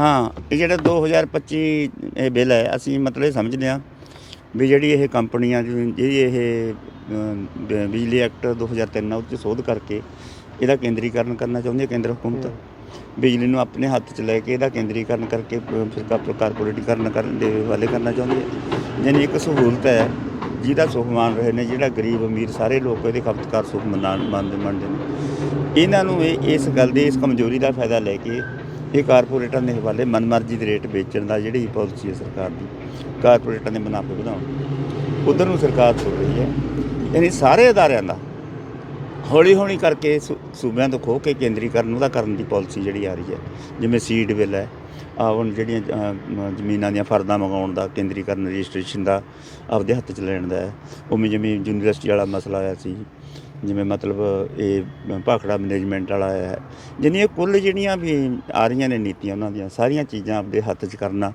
ਹਾਂ ਇਹ ਜਿਹੜਾ 2025 ਇਹ ਬਿੱਲ ਹੈ ਅਸੀਂ ਮਤਲਬ ਇਹ ਸਮਝਦੇ ਹਾਂ ਵੀ ਜਿਹੜੀ ਇਹ ਕੰਪਨੀਆਂ ਜਿਹੜੀ ਇਹ ਬਿਜਲੀ ਐਕਟ 2003 ਆ ਉਹ 'ਚ ਸੋਧ ਕਰਕੇ ਇਹਦਾ ਕੇਂਦਰੀਕਰਨ ਕਰਨਾ ਚਾਹੁੰਦੀ ਹੈ ਕੇਂਦਰ ਹਕੂਮਤ। ਬਿਜਲੀ ਨੂੰ ਆਪਣੇ ਹੱਥ 'ਚ ਲੈ ਕੇ ਇਹਦਾ ਕੇਂਦਰੀਕਰਨ ਕਰਕੇ ਫਿਰ ਕਾਰਪੋਰੇਟੀਕਰਨ ਕਰਨ ਦੇ ਹਵਾਲੇ ਕਰਨਾ ਚਾਹੁੰਦੀ ਹੈ ਯਾਨੀ ਇੱਕ ਸਹੂਲਤ ਹੈ ਜਿਹਦਾ ਸੁਖ ਮਾਣ ਰਹੇ ਨੇ ਜਿਹੜਾ ਗਰੀਬ ਅਮੀਰ ਸਾਰੇ ਲੋਕ ਇਹਦੇ ਖਪਤਕਾਰ ਸੁਖ ਮੰਨਦੇ ਮੰਨਦੇ ਨੇ। ਇਹਨਾਂ ਨੂੰ ਇਹ ਇਸ ਗੱਲ ਦੀ ਇਸ ਕਮਜ਼ੋਰੀ ਦਾ ਫਾਇਦਾ ਲੈ ਕੇ ਇਹ ਕਾਰਪੋਰੇਟਾਂ ਦੇ ਹਵਾਲੇ ਮਨਮਰਜ਼ੀ ਦੇ ਰੇਟ ਵੇਚਣ ਦਾ ਜਿਹੜੀ ਪਾਲਿਸੀ ਹੈ ਸਰਕਾਰ ਦੀ, ਕਾਰਪੋਰੇਟਾਂ ਦੇ ਮੁਨਾਫੇ ਵਧਾਉਣ ਉਧਰ ਨੂੰ ਸਰਕਾਰ ਸੋਚ ਰਹੀ ਹੈ। ਯਾਨੀ ਸਾਰੇ ਅਦਾਰਿਆਂ ਦਾ ਹੌਲੀ ਹੌਲੀ ਕਰਕੇ ਸੂ- ਸੂਬਿਆਂ ਤੋਂ ਖੋ ਕੇ ਕੇਂਦਰੀਕਰਨ ਉਹਦਾ ਕਰਨ ਦੀ ਪਾਲਿਸੀ ਜਿਹੜੀ ਆ ਰਹੀ ਹੈ। ਜਿਵੇਂ ਸੀਡ ਬਿੱਲ ਹੈ, ਆ ਹੁਣ ਜਿਹੜੀਆਂ ਜ਼ਮੀਨਾਂ ਦੀਆਂ ਫਰਦਾਂ ਮੰਗਾਉਣ ਦਾ, ਕੇਂਦਰੀਕਰਨ, ਰਜਿਸਟ੍ਰੇਸ਼ਨ ਦਾ, ਆਪਦੇ ਹੱਥ 'ਚ ਲੈਣ ਦਾ ਹੈ। ਉਵੇਂ ਜਿਵੇਂ ਯੂਨੀਵਰਸਿਟੀ ਵਾਲਾ ਮਸਲਾ ਆਇਆ ਸੀ ਜਿਵੇਂ ਮਤਲਬ ਇਹ ਭਾਖੜਾ ਮੈਨੇਜਮੈਂਟ ਵਾਲਾ ਆਇਆ ਹੈ ਜਿੰਨੀਆਂ ਕੁੱਲ ਜਿਹੜੀਆਂ ਵੀ ਆ ਰਹੀਆਂ ਨੇ ਨੀਤੀਆਂ ਉਹਨਾਂ ਦੀਆਂ ਸਾਰੀਆਂ ਚੀਜ਼ਾਂ ਆਪਦੇ ਹੱਥ 'ਚ ਕਰਨਾ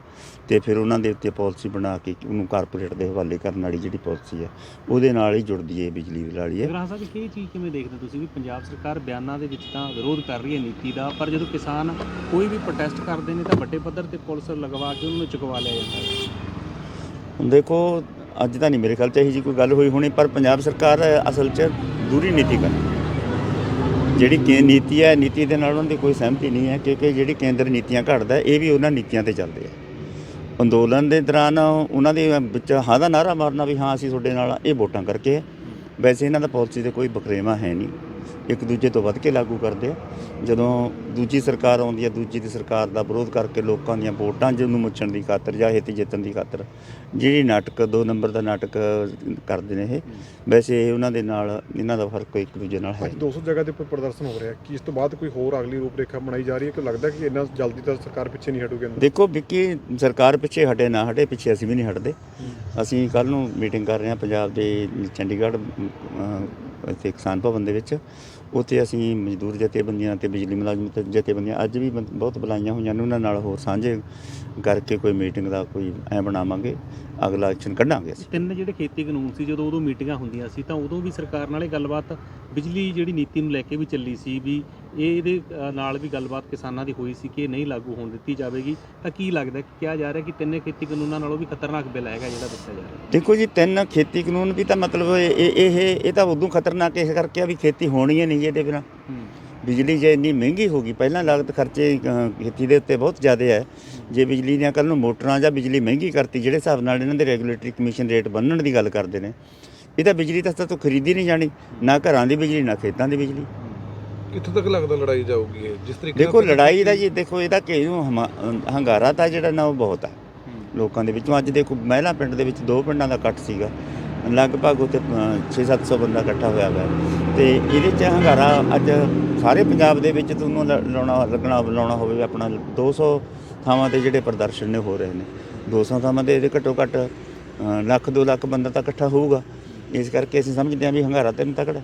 ਤੇ ਫਿਰ ਉਹਨਾਂ ਦੇ ਉੱਤੇ ਪਾਲਿਸੀ ਬਣਾ ਕੇ ਉਹਨੂੰ ਕਾਰਪੋਰੇਟ ਦੇ ਹਵਾਲੇ ਕਰਨ ਵਾਲੀ ਜਿਹੜੀ ਪਾਲਿਸੀ ਹੈ ਉਹਦੇ ਨਾਲ ਹੀ ਜੁੜਦੀ ਹੈ ਬਿਜਲੀ ਵਾਲੀ ਹੈ। ਗ੍ਰਾਹ ਸਾਹਿਬ ਇਹ ਚੀਜ਼ ਕਿਵੇਂ ਦੇਖਦੇ ਤੁਸੀਂ ਵੀ ਪੰਜਾਬ ਸਰਕਾਰ ਬਿਆਨਾਂ ਦੇ ਵਿੱਚ ਤਾਂ ਵਿਰੋਧ ਕਰ ਰਹੀ ਹੈ ਨੀਤੀ ਦਾ ਪਰ ਜਦੋਂ ਕਿਸਾਨ ਕੋਈ ਵੀ ਪ੍ਰੋਟੈਸਟ ਕਰਦੇ ਨੇ ਤਾਂ ਵੱਡੇ ਪੱਧਰ ਤੇ ਪੁਲਿਸ ਲਗਵਾ ਕੇ ਉਹਨਾਂ ਨੂੰ ਚੁਕਵਾ ਲਿਆ ਜਾਂਦਾ ਹੈ। ਦੇਖੋ ਅੱਜ ਤਾਂ ਨਹੀਂ ਮੇਰੇ ਖਿਆਲ 'ਚ ਇਹੀ ਜੀ ਕੋਈ ਗੱਲ ਹੋਈ ਹੋਣੀ ਪਰ ਪੰਜਾਬ ਸਰਕਾਰ ਅਸਲ 'ਚ ਦੂਰੀ ਨੀਤੀ ਕਰ ਜਿਹੜੀ ਕੇ ਨੀਤੀ ਹੈ, ਨੀਤੀ ਦੇ ਨਾਲ ਉਹਨਾਂ ਦੀ ਕੋਈ ਸਹਿਮਤੀ ਨਹੀਂ ਹੈ, ਕਿਉਂਕਿ ਜਿਹੜੀ ਕੇਂਦਰ ਨੀਤੀਆਂ ਘੜਦਾ ਇਹ ਵੀ ਉਹਨਾਂ ਨੀਤੀਆਂ ਤੇ ਚੱਲਦੇ ਆ। ਅੰਦੋਲਨ ਦੇ ਦੌਰਾਨ ਉਹਨਾਂ ਦੇ ਵਿੱਚ ਹਾਂ ਦਾ ਨਾਰਾ ਮਾਰਨਾ ਵੀ ਹਾਂ, ਅਸੀਂ ਤੁਹਾਡੇ ਨਾਲ ਇਹ ਵੋਟਾਂ ਕਰਕੇ। ਵੈਸੇ ਇਹਨਾਂ ਦਾ ਪਾਲਿਸੀ ਤੇ ਕੋਈ ਬਕਰੇਵਾ ਹੈ ਨਹੀਂ। ਇੱਕ ਦੂਜੇ ਤੋਂ ਵੱਧ ਕੇ ਲਾਗੂ ਕਰਦੇ ਆ। ਜਦੋਂ ਦੂਜੀ ਸਰਕਾਰ ਆਉਂਦੀ ਹੈ ਦੂਜੀ ਦੀ ਸਰਕਾਰ ਦਾ ਵਿਰੋਧ ਕਰਕੇ ਲੋਕਾਂ ਦੀਆਂ ਵੋਟਾਂ ਜਿਹਨੂੰ ਮੁੱਛਣ ਦੀ ਖਾਤਰ ਜਾਂ ਹਿੱਤ ਜਿੱਤਣ ਦੀ ਖਾਤਰ ਜਿਹੜੀ ਨਾਟਕ ਦੋ ਨੰਬਰ ਦਾ ਨਾਟਕ ਕਰਦੇ ਨੇ ਇਹ ਵੈਸੇ ਇਹ ਉਹਨਾਂ ਦੇ ਨਾਲ ਇਹਨਾਂ ਦਾ ਫ਼ਰਕ ਇੱਕ ਦੂਜੇ ਨਾਲ ਹੈ ਅੱਜ 200 ਜਗ੍ਹਾ ਦੇ ਉੱਪਰ ਪ੍ਰਦਰਸ਼ਨ ਹੋ ਰਿਹਾ ਕਿ ਇਸ ਤੋਂ ਬਾਅਦ ਕੋਈ ਹੋਰ ਅਗਲੀ ਰੂਪਰੇਖਾ ਬਣਾਈ ਜਾ ਰਹੀ ਹੈ ਕਿ ਲੱਗਦਾ ਕਿ ਇੰਨਾ ਜਲਦੀ ਤਾਂ ਸਰਕਾਰ ਪਿੱਛੇ ਨਹੀਂ ਹਟੂਗੀ ਦੇਖੋ ਵਿੱਕੀ ਸਰਕਾਰ ਪਿੱਛੇ ਹਟੇ ਨਾ ਹਟੇ ਪਿੱਛੇ ਅਸੀਂ ਵੀ ਨਹੀਂ ਹਟਦੇ। ਅਸੀਂ ਕੱਲ ਨੂੰ ਮੀਟਿੰਗ ਕਰ ਰਹੇ ਹਾਂ ਪੰਜਾਬ ਦੇ ਚੰਡੀਗੜ੍ਹ ਇੱਥੇ ਕਿਸਾਨ ਭਵਨ ਦੇ ਵਿੱਚ। ਉੱਥੇ ਅਸੀਂ ਮਜ਼ਦੂਰ ਜਥੇਬੰਦੀਆਂ ਤੇ ਬਿਜਲੀ ਮੁਲਾਜ਼ਮ ਤੇ ਜਥੇਬੰਦੀਆਂ ਅੱਜ ਵੀ ਬੰ- ਬਹੁਤ ਬੁਲਾਈਆਂ ਹੋਈਆਂ ਨੇ। ਉਹਨਾਂ ਨਾਲ ਹੋਰ ਸਾਂਝੇ ਕਰਕੇ ਕੋਈ ਮੀਟਿੰਗ ਦਾ ਕੋਈ ਐ ਬਣਾਵਾਂਗੇ। ਅਗਲਾ ਐਕਸ਼ਨ ਕੱਢਾਂਗੇ ਅਸੀਂ। ਤਿੰਨ ਜਿਹੜੇ ਖੇਤੀ ਕਾਨੂੰਨ ਸੀ, ਜਦੋਂ ਉਦੋਂ ਮੀਟਿੰਗਾਂ ਹੁੰਦੀਆਂ ਸੀ, ਤਾਂ ਉਦੋਂ ਵੀ ਸਰਕਾਰ ਨਾਲ ਇਹ ਗੱਲਬਾਤ ਬਿਜਲੀ ਜਿਹੜੀ ਨੀਤੀ ਨੂੰ ਲੈ ਕੇ ਵੀ ਚੱਲੀ ਸੀ ਵੀ ਇਹ ਇਹਦੇ ਨਾਲ ਵੀ ਗੱਲਬਾਤ ਕਿਸਾਨਾਂ ਦੀ ਹੋਈ ਸੀ ਕਿ ਇਹ ਨਹੀਂ ਲਾਗੂ ਹੋਣ ਦਿੱਤੀ ਜਾਵੇਗੀ। ਤਾਂ ਕੀ ਲੱਗਦਾ ਕਿ ਕਿਹਾ ਜਾ ਰਿਹਾ ਕਿ ਤਿੰਨੇ ਖੇਤੀ ਕਾਨੂੰਨਾਂ ਨਾਲੋਂ ਵੀ ਖਤਰਨਾਕ ਬਿੱਲ ਹੈਗਾ ਜਿਹੜਾ ਦੱਸਿਆ ਜਾ ਰਿਹਾ? ਦੇਖੋ ਜੀ ਤਿੰਨ ਖੇਤੀ ਕਾਨੂੰਨ ਵੀ ਤਾਂ ਮਤਲਬ ਇਹ ਇਹ ਇਹ ਤਾਂ ਉਦੋਂ ਖਤਰਨਾਕ ਇਸ ਕਰਕੇ ਆ ਵੀ ਖੇਤੀ ਹੋਣੀ ਹੀ ਨਹੀਂ ਇਹਦੇ ਬਿਨਾਂ। ਬਿਜਲੀ ਜੇ ਇੰਨੀ ਮਹਿੰਗੀ ਹੋ ਗਈ ਪਹਿਲਾਂ ਲਾਗਤ ਖਰਚੇ ਖੇਤੀ ਦੇ ਉੱਤੇ ਬਹੁਤ ਜ਼ਿਆਦਾ ਹੈ। ਜੇ ਬਿਜਲੀ ਦੀਆਂ ਕੱਲ ਨੂੰ ਮੋਟਰਾਂ ਜਾਂ ਬਿਜਲੀ ਮਹਿੰਗੀ ਕਰਤੀ ਜਿਹੜੇ ਹਿਸਾਬ ਨਾਲ ਇਹਨਾਂ ਦੇ ਰੈਗੂਲੇਟਰੀ ਕਮਿਸ਼ਨ ਰੇਟ ਬੰਨਣ ਦੀ ਗੱਲ ਕਰਦੇ ਨੇ ਇਹ ਤਾਂ ਬਿਜਲੀ ਤਾਂ ਤੋਂ ਖਰੀਦੀ ਨਹੀਂ ਜਾਣੀ। ਨਾ ਘਰਾਂ ਦੀ ਬਿਜਲੀ ਨਾ ਖੇਤਾਂ ਦੀ ਬਿਜਲੀ। ਕਿੱਥੋਂ ਤੱਕ ਲੱਗਦਾ ਲੜਾਈ ਜਾਊਗੀ ਇਹ? ਜਿਸ ਤਰੀਕੇ ਦੇਖੋ ਲੜਾਈ ਦਾ ਜੀ ਦੇਖੋ ਇਹਦਾ ਕਿ ਹੰਗਾਰਾ ਤਾਂ ਜਿਹੜਾ ਨਾ ਉਹ ਬਹੁਤ ਹੈ। ਲੋਕਾਂ ਦੇ ਵਿੱਚੋਂ ਅੱਜ ਦੇਖੋ ਮਹਿਲਾ ਪਿੰਡ ਦੇ ਵਿੱਚ ਦੋ ਪਿੰਡਾਂ ਦਾ ਇਕੱਠ ਸੀਗਾ। ਲਗਭਗ ਉੱਥੇ 6-700 ਬੰਦਾ ਇਕੱਠਾ ਹੋਇਆ ਹੋਇਆ ਤੇ ਇਹਦੇ ਚ ਹੰਗਾਰਾ ਅੱਜ ਸਾਰੇ ਪੰਜਾਬ ਦੇ ਵਿੱਚ ਤੁਹਾਨੂੰ ਲ- ਲਾਉਣਾ ਲੱਗਣਾ ਲਾਉਣਾ ਹੋਵੇ ਆਪਣਾ 200 ਥਾਵਾਂ ਤੇ ਜਿਹੜੇ ਪ੍ਰਦਰਸ਼ਨ ਨੇ ਹੋ ਰਹੇ ਨੇ। 200 ਥਾਵਾਂ ਤੇ ਇਹਦੇ ਘੱਟੋ ਘੱਟ ਅ, ਲੱਖ 2 ਲੱਖ ਬੰਦਾ ਤਾਂ ਇਕੱਠਾ ਹੋਊਗਾ। ਇਸ ਕਰਕੇ ਅਸੀਂ ਸਮਝਦੇ ਹਾਂ ਵੀ ਹੰਗਾਰਾ ਤੇ ਤਕੜਾ